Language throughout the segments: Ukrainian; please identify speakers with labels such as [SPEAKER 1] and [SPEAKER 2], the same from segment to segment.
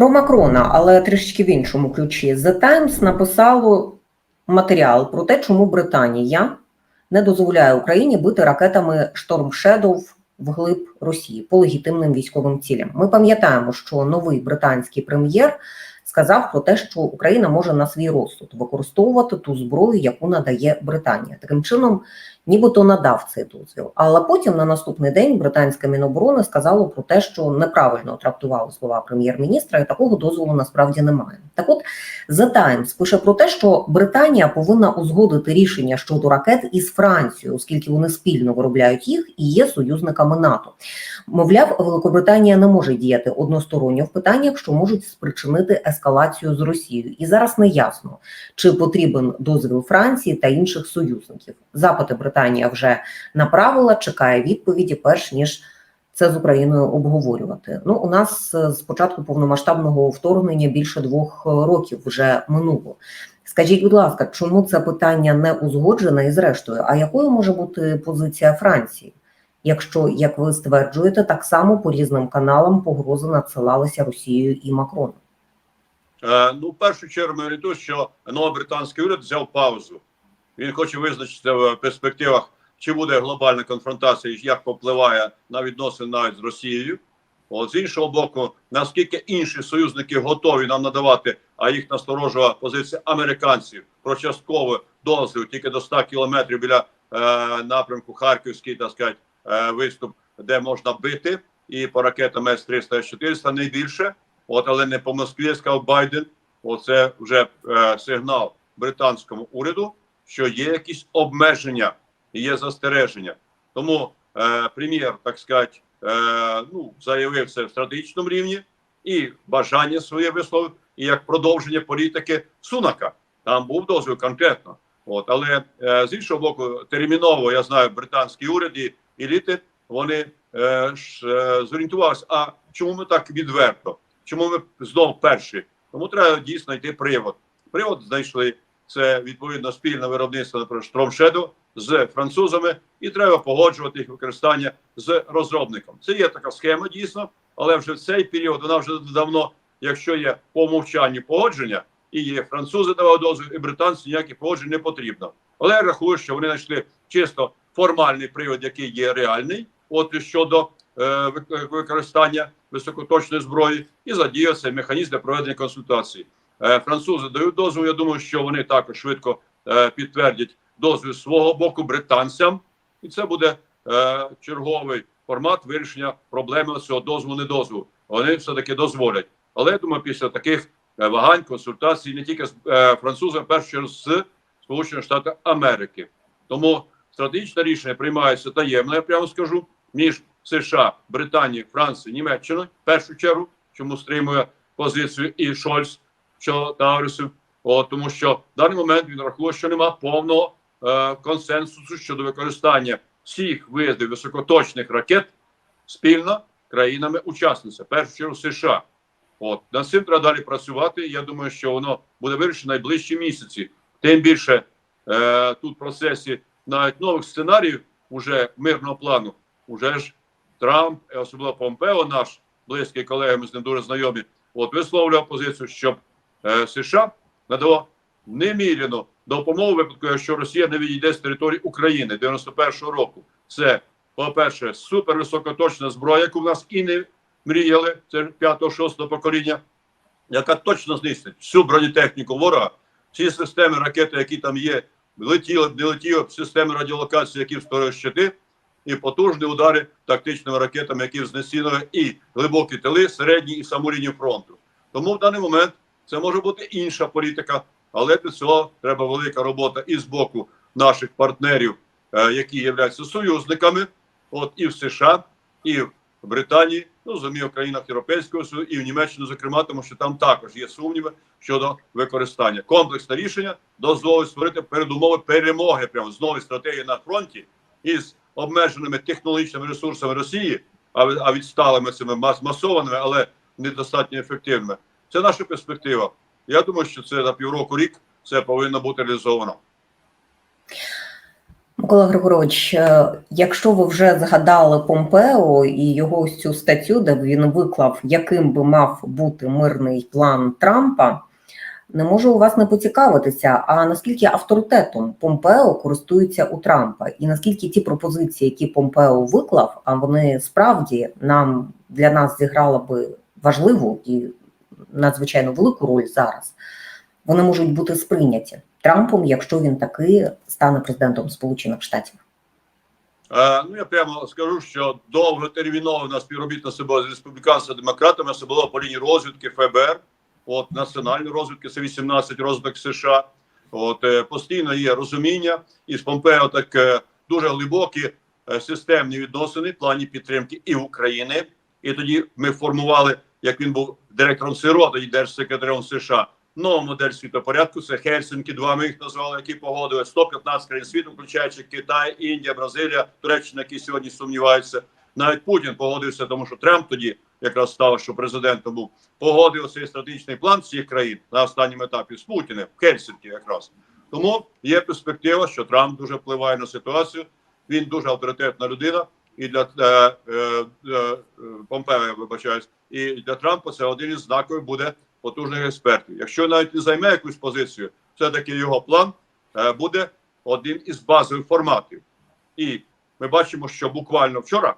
[SPEAKER 1] Про Макрона, але трішечки в іншому ключі. The Times написало матеріал про те, чому Британія не дозволяє Україні бити ракетами Storm Shadow вглиб Росії по легітимним військовим цілям. Ми пам'ятаємо, що новий британський прем'єр сказав про те, що Україна може на свій розсуд використовувати ту зброю, яку надає Британія. Таким чином, нібито надав цей дозвіл. Але потім на наступний день британське міноборони сказало про те, що неправильно трактували слова прем'єр-міністра, і такого дозволу насправді немає. Так, от The Times пише про те, що Британія повинна узгодити рішення щодо ракет із Францією, оскільки вони спільно виробляють їх і є союзниками НАТО. Мовляв, Великобританія не може діяти односторонньо в питаннях, що можуть спричинити ескалацію з Росією. І зараз не ясно, чи потрібен дозвіл Франції та інших союзників. Запити Британія вже направила, чекає відповіді, перш ніж це з Україною обговорювати. Ну, у нас е, з початку повномасштабного вторгнення більше двох е, років вже минуло. Скажіть, будь ласка, чому це питання не узгоджене і зрештою? А якою може бути позиція Франції? Якщо, як ви стверджуєте, так само по різним каналам погрози надсилалися Росією і Макроном?
[SPEAKER 2] Е, ну, в першу чергу ми орієнтуємо, що новий британський уряд взяв паузу. Він хоче визначитися в перспективах, чи буде глобальна конфронтація, і як попливає на відносини навіть з Росією. От з іншого боку, наскільки інші союзники готові нам надавати, а їх насторожила позиція американців про частковий дозвіл тільки до 100 кілометрів біля е, напрямку Харківський, так сказати, е, виступ, де можна бити, і по ракетам С-300, С-400 не. От, але не по Москві, сказав Байден. Оце вже е, сигнал британському уряду, що є якісь обмеження, і є застереження. Тому е, прем'єр, так сказати, е, ну, заявив це в стратегічному рівні і бажання своє висловив, і як продовження політики Сунака. Там був дозвіл конкретно. От, але е, з іншого боку, терміново я знаю, британські уряди еліти вони е, ж, е, зорієнтувалися. А чому ми так відверто? Чому ми знов перші? Тому треба дійсно йти привод. Привод знайшли це відповідно спільне виробництво наприклад, Штромшеду з французами, і треба погоджувати їх використання з розробником. Це є така схема дійсно, але вже в цей період вона вже давно, якщо є по мовчанню погодження, і є французи давали дозвіл, і британці ніякі погоджень не потрібно. Але я рахую, що вони знайшли чисто формальний привод, який є реальний, от щодо е, використання високоточної зброї, і задіяв цей механізм для проведення консультацій. Е, французи дають дозвіл. Я думаю, що вони також швидко е, підтвердять дозвіл свого боку британцям, і це буде е, черговий формат вирішення проблеми цього дозволу не дозволу. Вони все таки дозволять. Але я думаю, після таких вагань, консультацій не тільки з французами, першу чергу з Сполучених Штатів Америки. Тому стратегічне рішення приймається таємно, я прямо скажу, між США, Британією, Францією, Німеччиною, першу чергу, чому стримує позицію і Шольц що Таурісу, О, тому що в даний момент він рахує, що немає повного е, консенсусу щодо використання всіх видів високоточних ракет спільно країнами-учасницями, в першу чергу США. От над цим треба далі працювати. Я думаю, що воно буде вирішено найближчі місяці. Тим більше е, тут в процесі навіть нових сценаріїв уже мирного плану, уже ж Трамп, особливо Помпео, наш близький колега, ми з ним дуже знайомі, от висловлював позицію, щоб США надало неміряну допомогу випадку, якщо Росія не відійде з території України 91-го року. Це, по-перше, супервисокоточна зброя, яку в нас і не мріяли, це 5-6 покоління, яка точно знищить всю бронетехніку ворога, всі системи ракети, які там є, летіли не летіли системи радіолокації, які встоюють щити, і потужні удари тактичними ракетами, які знесінують і глибокі тили, середні і саму лінію фронту. Тому в даний момент це може бути інша політика, але для цього треба велика робота і з боку наших партнерів, е, які являються союзниками, от і в США, і в Британії, ну зумів в країнах Європейського Союзу, і в Німеччині, зокрема, тому що там також є сумніви щодо використання. Комплексне рішення дозволить створити передумови перемоги прямо з нової стратегії на фронті із обмеженими технологічними ресурсами Росії, а відсталими цими мас масованими, але недостатньо ефективними. Це наша перспектива. Я думаю, що це за півроку рік це повинно бути реалізовано.
[SPEAKER 1] Микола Григорович, е, якщо ви вже згадали Помпео і його ось цю статтю, де він виклав, яким би мав бути мирний план Трампа, не можу у вас не поцікавитися, а наскільки авторитетом Помпео користується у Трампа, і наскільки ті пропозиції, які Помпео виклав, а вони справді нам для нас зіграли би важливу і надзвичайно велику роль зараз, вони можуть бути сприйняті Трампом, якщо він таки стане президентом Сполучених Штатів.
[SPEAKER 2] Е, ну я прямо скажу, що довготермінове співробітництво з республіканцями демократами, особливо по лінії розвідки ФБР, от національної розвідки, це 18 розвиток США. От е, постійно є розуміння і з Помпео так е, дуже глибокі е, системні відносини в плані підтримки і України. І тоді ми формували, як він був директором СИРО, тоді держсекретарем США. Нову модель світопорядку це Хельсинки, два ми їх назвали, які погодили 115 країн світу, включаючи Китай, Індія, Бразилія, Туреччина, які сьогодні сумніваються. Навіть Путін погодився, тому що Трамп тоді якраз став, що президентом був, погодив цей стратегічний план всіх країн на останньому етапі з Путіним в Хельсинкі якраз. Тому є перспектива, що Трамп дуже впливає на ситуацію. Він дуже авторитетна людина, і для е, е, е, Помпео, я вибачаюсь, і для Трампа це один із знаків буде потужних експертів. Якщо навіть не займе якусь позицію, все таки його план е, буде один із базових форматів. І ми бачимо, що буквально вчора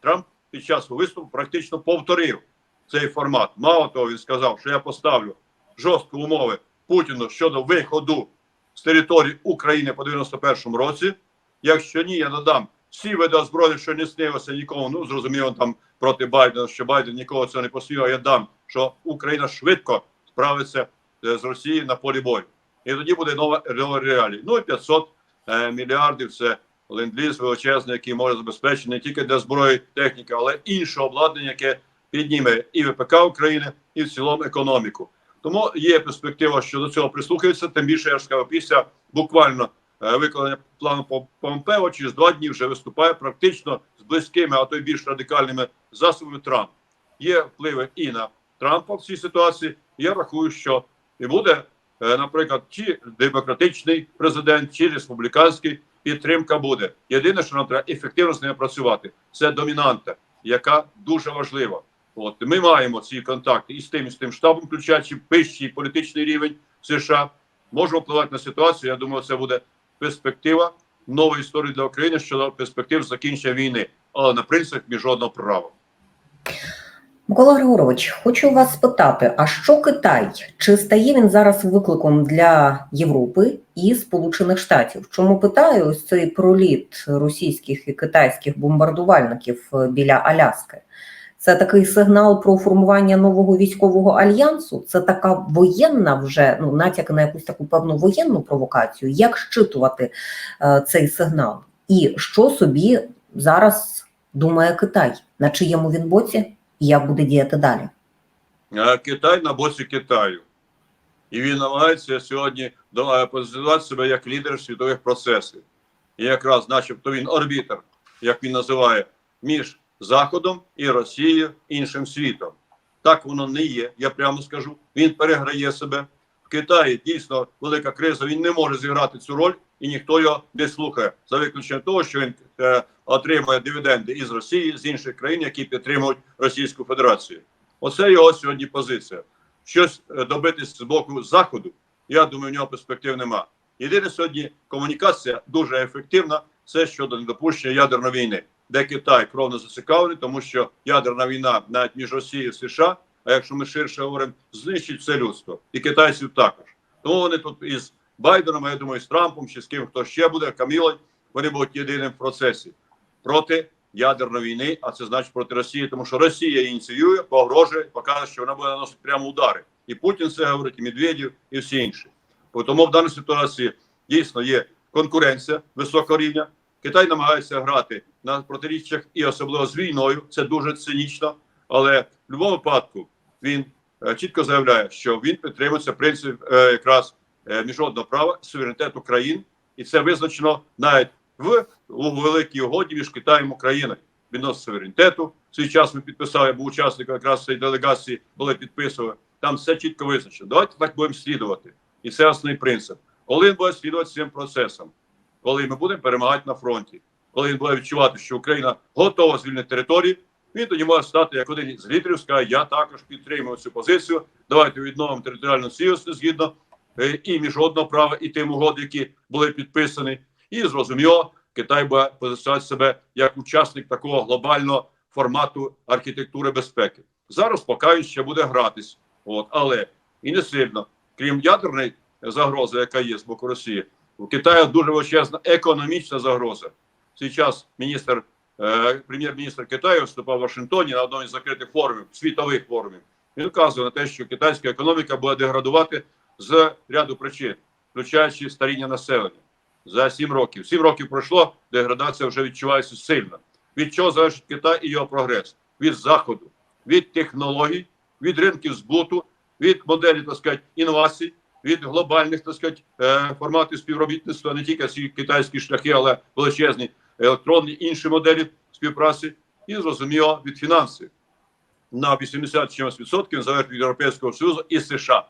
[SPEAKER 2] Трамп під час виступу практично повторив цей формат. Мало того, він сказав, що я поставлю жорсткі умови Путіну щодо виходу з території України по 91-му році. Якщо ні, я надам всі види озброєння, що не снилося нікому. Ну зрозуміло, там проти Байдена, що Байден нікого цього не посмів, я дам, що Україна швидко справиться е, з Росією на полі бою. І тоді буде нова нова реалії. Ну і 500 е, мільярдів це ленд-ліз величезний, який може забезпечити не тільки для зброї техніки, але інше обладнання, яке підніме і ВПК України, і в цілому економіку. Тому є перспектива, що до цього прислухаються. Тим більше я ж сказав, після буквально виконання плану по Помпео через два дні вже виступає практично з близькими, а то й більш радикальними засобами Трамп. Є впливи і на Трампа в цій ситуації. Я рахую, що і буде, е, наприклад, чи демократичний президент, чи республіканський підтримка буде. Єдине, що нам треба ефективно з ними працювати, це домінанта, яка дуже важлива. От ми маємо ці контакти і з тим, і з тим штабом, включаючи вищий політичний рівень США. Можемо впливати на ситуацію. Я думаю, це буде перспектива нової історії для України щодо перспектив закінчення війни, але на принципах міжнародного права.
[SPEAKER 1] Микола Григорович, хочу вас спитати: а що Китай? Чи стає він зараз викликом для Європи і Сполучених Штатів? Чому питаю ось цей проліт російських і китайських бомбардувальників е, біля Аляски? Це такий сигнал про формування нового військового альянсу. Це така воєнна вже ну натяк на якусь таку певну воєнну провокацію. Як щитувати е, цей сигнал? І що собі зараз думає Китай? На чиєму він боці? і як буде діяти далі?
[SPEAKER 2] Китай на боці Китаю. І він намагається сьогодні е, позиціонувати себе як лідер світових процесів. І якраз, начебто, він арбітр, як він називає, між Заходом і Росією, іншим світом. Так воно не є. Я прямо скажу. Він переграє себе. В Китаї дійсно велика криза. Він не може зіграти цю роль, і ніхто його не слухає. За виключенням того, що він е, отримує дивіденди із Росії, з інших країн, які підтримують Російську Федерацію. Оце його сьогодні позиція. Щось е, добитись з боку заходу. Я думаю, в нього перспектив нема. Єдине сьогодні комунікація дуже ефективна. Це щодо недопущення ядерної війни, де Китай кровно зацікавлений, тому що ядерна війна навіть між Росією і США, а якщо ми ширше говоримо, знищить все людство і китайців також. Тому вони тут із Байденом, я думаю, з Трампом чи з ким хто ще буде, Камілою, вони будуть єдиним в процесі проти ядерної війни, а це значить проти Росії, тому що Росія ініціює, погрожує, показує, що вона буде наносити прямо удари. І Путін це говорить, і Медведєв, і всі інші. Тому в даній ситуації дійсно є конкуренція високого рівня. Китай намагається грати на протиріччях і особливо з війною. Це дуже цинічно. Але в будь-якому випадку він е, чітко заявляє, що він підтримується принцип е, якраз е, міжнародного права, суверенітету країн, і це визначено навіть в великій угоді між Китаєм і Україною відносно суверенітету. В свій час ми підписали, я був учасником якраз цієї делегації, коли підписували. Там все чітко визначено. Давайте так будемо слідувати. І це основний принцип. Коли він буде слідувати цим процесам, коли ми будемо перемагати на фронті, коли він буде відчувати, що Україна готова звільнити території, він тоді може стати як один з лідерів, скаже, я також підтримую цю позицію. Давайте відновимо територіальну цілісність згідно е, і міжнародного права, і тим угод, які були підписані. І зрозуміло, Китай буде позиціонувати себе як учасник такого глобального формату архітектури безпеки. Зараз поки ще буде гратись, от але і не сильно. Крім ядерної загрози, яка є з боку Росії, у Китаю дуже величезна економічна загроза. В цей час міністр, е, прем'єр-міністр Китаю виступав в Вашингтоні на одному із закритих форумів, світових форумів. Він вказує на те, що китайська економіка буде деградувати з ряду причин, включаючи старіння населення за 7 років. 7 років пройшло, деградація вже відчувається сильно. Від чого залежить Китай і його прогрес? Від заходу, від технологій, від ринків збуту, від моделі так сказати, інновацій, від глобальних так сказати, е, форматів співробітництва, не тільки ці китайські шляхи, але величезні електронні інші моделі співпраці, і зрозуміло від фінансів. На 80 чимось відсотків залежить від Європейського Союзу і США.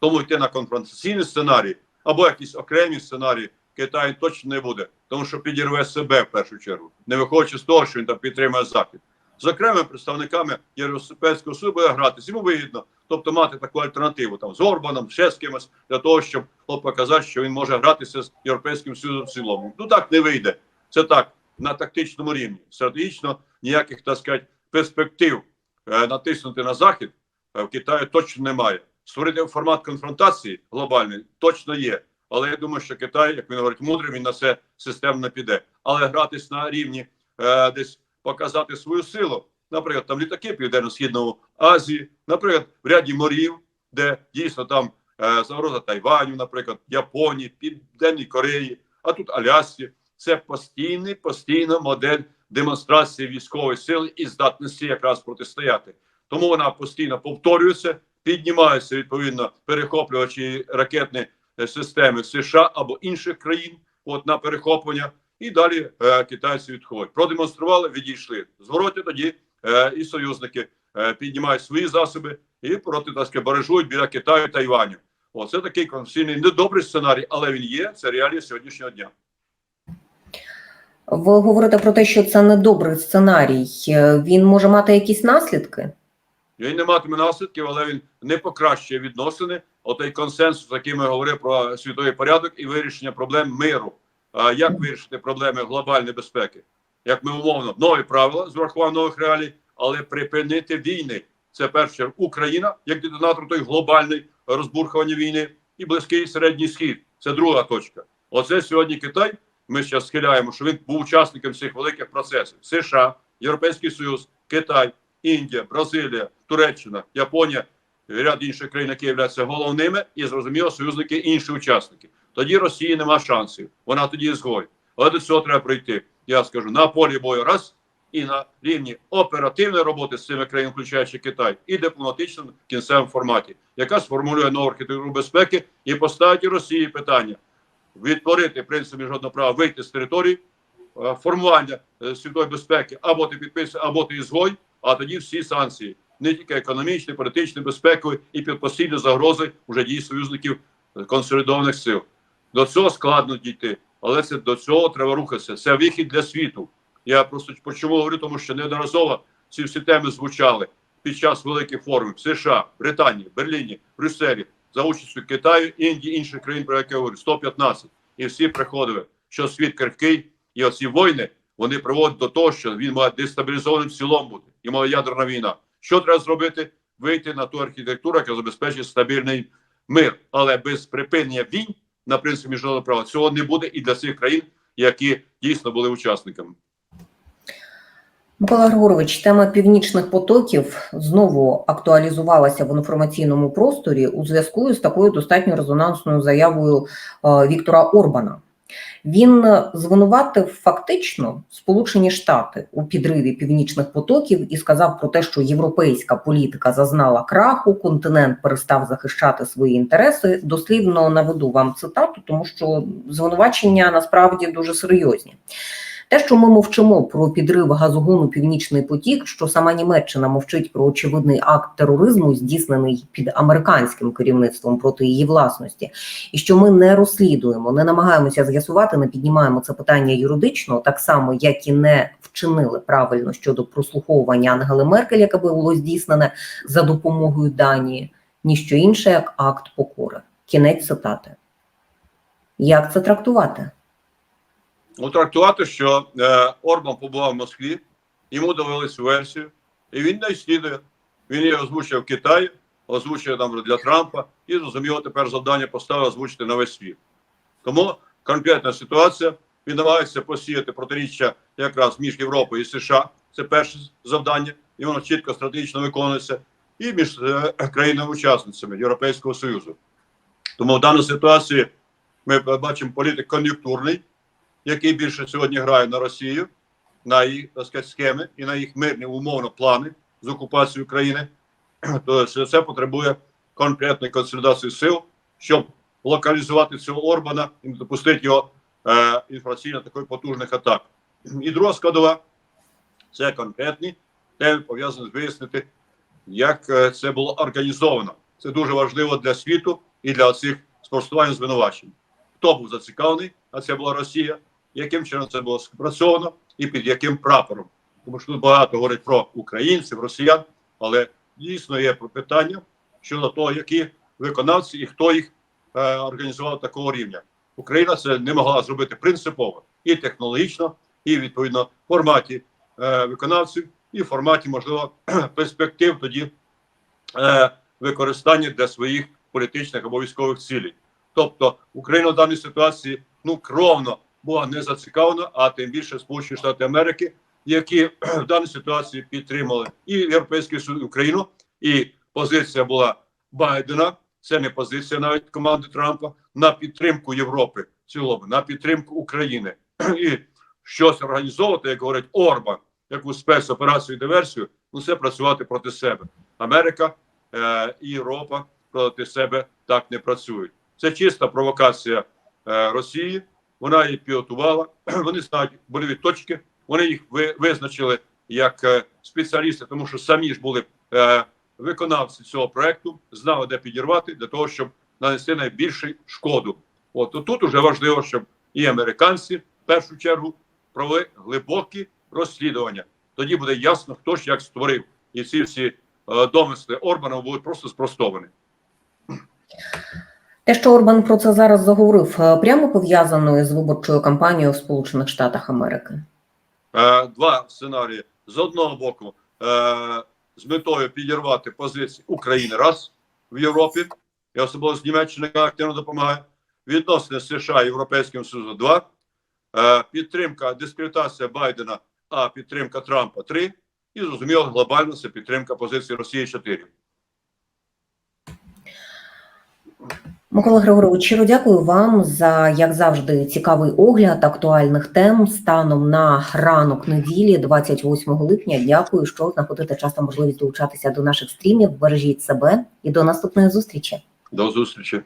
[SPEAKER 2] Тому йти на конфронтаційний сценарій або якісь окремі сценарії Китай точно не буде, тому що підірве себе в першу чергу, не виходячи з того, що він там підтримує захід. З окремими представниками Європейського Союзу гратися, йому вигідно, тобто мати таку альтернативу там з Орбаном, ще з кимось, для того, щоб от, показати, що він може гратися з Європейським Союзом в цілому. Ну так не вийде. Це так на тактичному рівні. Стратегічно ніяких так сказати, перспектив е, натиснути на захід е, в Китаї точно немає. Створити формат конфронтації глобальний точно є. Але я думаю, що Китай, як він говорить, мудрий, він на це системно піде. Але гратись на рівні е, десь показати свою силу, наприклад, там літаки Південно-Східної Азії, наприклад, в ряді морів, де дійсно там е, загроза Тайваню, наприклад, Японії, Південній Кореї, а тут Алясці. Це постійний, постійна модель демонстрації військової сили і здатності якраз протистояти. Тому вона постійно повторюється, піднімаються відповідно перехоплювачі ракетні е, системи США або інших країн, от на перехоплення, і далі е, китайці відходять. Продемонстрували, відійшли. Зворотні тоді е, і союзники е, піднімають свої засоби і проти так сказати, баражують біля Китаю і Тайваню. Оце такий конфесійний недобрий сценарій, але він є. Це реалії сьогоднішнього дня.
[SPEAKER 1] Ви говорите про те, що це недобрий сценарій. Е, Він може мати якісь наслідки?
[SPEAKER 2] Він не матиме наслідків, але він не покращує відносини. Отей консенсус, який ми говорили про світовий порядок і вирішення проблем миру. Як вирішити проблеми глобальної безпеки? Як ми умовно нові правила з врахуванням нових реалій, але припинити війни. Це перше Україна як детонатор той глобальний розбурхування війни, і близький середній схід. Це друга точка. Оце сьогодні Китай. Ми зараз схиляємо, що він був учасником цих великих процесів: США, Європейський Союз, Китай, Індія, Бразилія, Туреччина, Японія, ряд інших країн, які являються головними, і зрозуміло, союзники інші учасники. Тоді Росії нема шансів. Вона тоді ізгой. Але до цього треба прийти. Я скажу на полі бою раз і на рівні оперативної роботи з цими країнами, включаючи Китай, і дипломатичному кінцевому форматі, яка сформулює нову архітектуру безпеки і поставить Росії питання відтворити принцип міжнародного права, вийти з території е, формування е, світової безпеки, або ти підписуєш, або ти ізгой, а тоді всі санкції, не тільки економічні, політичні, безпекові і під постійні загрози вже дій союзників е, консолідованих сил. До цього складно дійти, але це до цього треба рухатися. Це вихід для світу. Я просто почому говорю, тому що неодноразово ці всі теми звучали під час великих форумів в США, Британії, Берліні, Брюсселі за участю Китаю, Індії, інших країн, про які я говорю, 115. І всі приходили, що світ крихкий, і оці війни вони приводять до того, що він має дестабілізованим в цілому бути, і має ядерна війна. Що треба зробити? Вийти на ту архітектуру, яка забезпечить стабільний мир, але без припинення війн на принципі міжнародного права цього не буде і для цих країн, які дійсно були учасниками.
[SPEAKER 1] Микола Григорович, тема північних потоків знову актуалізувалася в інформаційному просторі у зв'язку з такою достатньо резонансною заявою е, Віктора Орбана. Він звинуватив фактично Сполучені Штати у підриві північних потоків і сказав про те, що європейська політика зазнала краху, континент перестав захищати свої інтереси. Дослівно наведу вам цитату, тому що звинувачення насправді дуже серйозні. Те, що ми мовчимо про підрив газогону Північний потік, що сама Німеччина мовчить про очевидний акт тероризму, здійснений під американським керівництвом проти її власності, і що ми не розслідуємо, не намагаємося з'ясувати, не піднімаємо це питання юридично, так само як і не вчинили правильно щодо прослуховування Ангели Меркель, яке було здійснене за допомогою Данії, ніщо інше як акт покори. Кінець цитати. Як це трактувати?
[SPEAKER 2] Ну, трактувати, що е, Орбан побував в Москві, йому довели цю версію, і він не слідує. Він її озвучив в Китаї, озвучив там для Трампа, і зрозуміло, тепер завдання поставив озвучити на весь світ. Тому конкретна ситуація. Він намагається посіяти протиріччя якраз між Європою і США. Це перше завдання, і воно чітко стратегічно виконується, і між е, країнами-учасницями Європейського Союзу. Тому в даній ситуації ми бачимо політик кон'юнктурний, який більше сьогодні грає на Росію, на їх так сказати, схеми і на їх мирні умовно плани з окупацією країни, то це, це потребує конкретної консолідації сил, щоб локалізувати цього Орбана і не допустити його е, інформаційно такої потужних атак. І друга складова це конкретні теми пов'язані з вияснити, як е, це було організовано. Це дуже важливо для світу і для цих спростувань звинувачень. Хто був зацікавлений, а це була Росія, яким чином це було спрацьовано і під яким прапором. Тому що тут багато говорять про українців, росіян, але дійсно є питання щодо того, які виконавці і хто їх е, організував такого рівня. Україна це не могла зробити принципово і технологічно, і відповідно в форматі е, виконавців, і в форматі, можливо, перспектив тоді е, використання для своїх політичних або військових цілей. Тобто Україна в даній ситуації ну кровно була не зацікавлена, а тим більше Сполучені Штати Америки, які в даній ситуації підтримали і Європейський Союз Україну, і позиція була Байдена. Це не позиція навіть команди Трампа на підтримку Європи в цілому, на підтримку України і щось організовувати, як говорить Орбан, якусь спецоперацію і диверсію, ну це працювати проти себе. Америка е, і Європа проти себе так не працюють. Це чиста провокація е, Росії. Вона її підготувала. Вони знають больові точки. Вони їх ви, визначили як е, спеціалісти, тому що самі ж були е, виконавці цього проекту, знали, де підірвати для того, щоб нанести найбільшу шкоду. От тут уже важливо, щоб і американці в першу чергу провели глибокі розслідування. Тоді буде ясно, хто ж як створив, і ці всі е, домисли Орбана будуть просто спростовані.
[SPEAKER 1] Те, що Орбан про це зараз заговорив, е, прямо пов'язано з виборчою кампанією в Сполучених Штатах Америки.
[SPEAKER 2] Е, два сценарії з одного боку е, з метою підірвати позиції України раз в Європі, і особливо з Німеччини, активно допомагає. Відносини США Європейським Союзом два. Підтримка дискредитація Байдена, а підтримка Трампа три. І зрозуміло, глобально це підтримка позиції Росії чотири.
[SPEAKER 1] Микола Григорович, щиро дякую вам за, як завжди, цікавий огляд актуальних тем станом на ранок неділі, 28 липня. Дякую, що знаходите час та можливість долучатися до наших стрімів. Бережіть себе і до наступної зустрічі.
[SPEAKER 2] До зустрічі.